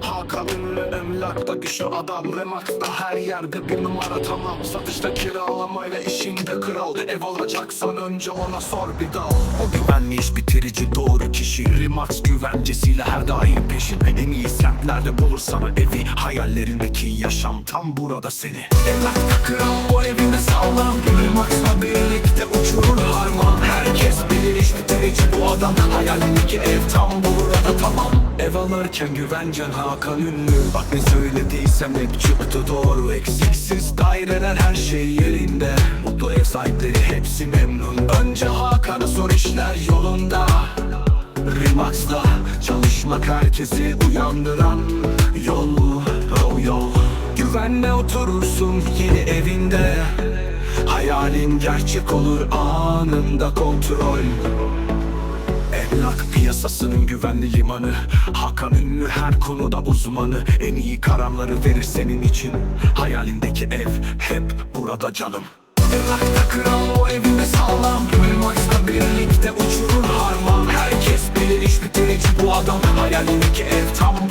Hakan ünlü emlakta güçlü adam Remakta her yerde bir numara tamam. Satışta kiralamayla işinde kral. Ev alacaksan önce ona sor bir dal. O güvenli iş bitirici doğru kişi. Remax güvencesiyle her daim peşinde En iyi semtlerde bulur sana evi Hayallerindeki yaşam tam burada seni. Emlakta kral o evinde sağlam. Remax'la birlikte uçurur harman. Herkes bilir iş bitirici bu adam. Hayalindeki ev tam burada tamam Ev alırken güvencen Hakan ünlü. Bak ne söylediysem hep çıktı doğru. Eksiksiz daireler her şey yerinde. Mutlu ev sahipleri hepsi memnun. Önce Hakan'a sor işler yolunda. Remax'la çalışmak herkesi uyandıran Yol, o yol. Güvenle oturursun yeni evinde. Hayalin gerçek olur anında kontrol. Emlak piyasasının güvenli limanı. Hakan ünlü her konuda uzmanı. En iyi kararları verir senin için. Hayalindeki ev hep burada canım. Emlakta kral o evinde sağlam. Remax'la birlikte uçurur harman. Herkes bilir iş bitirici bu adam Hayalindeki ev tam